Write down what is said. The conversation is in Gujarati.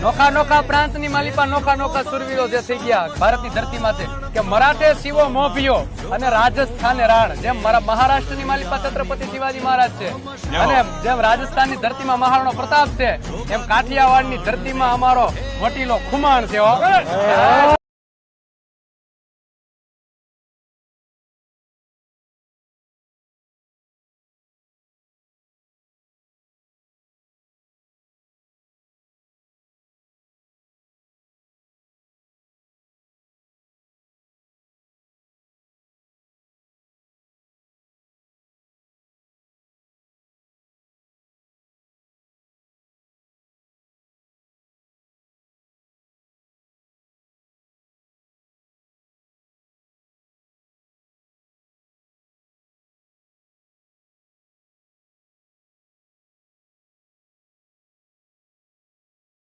નોખા નોખા પ્રાંતની માલિપા નોખા નોખા સુરવીરો જે થઈ ગયા ભારતની ધરતીમાંથી કે મરાઠે શિવો મોભિયો અને રાજસ્થાને રાણ જેમ મારા મહારાષ્ટ્રની માલિપા છત્રપતિ શિવાજી મહારાજ છે અને જેમ રાજસ્થાનની ધરતીમાં મહારાણો પ્રતાપ છે એમ કાઠિયાવાડની ધરતીમાં અમારો વટીલો ખુમાણ છે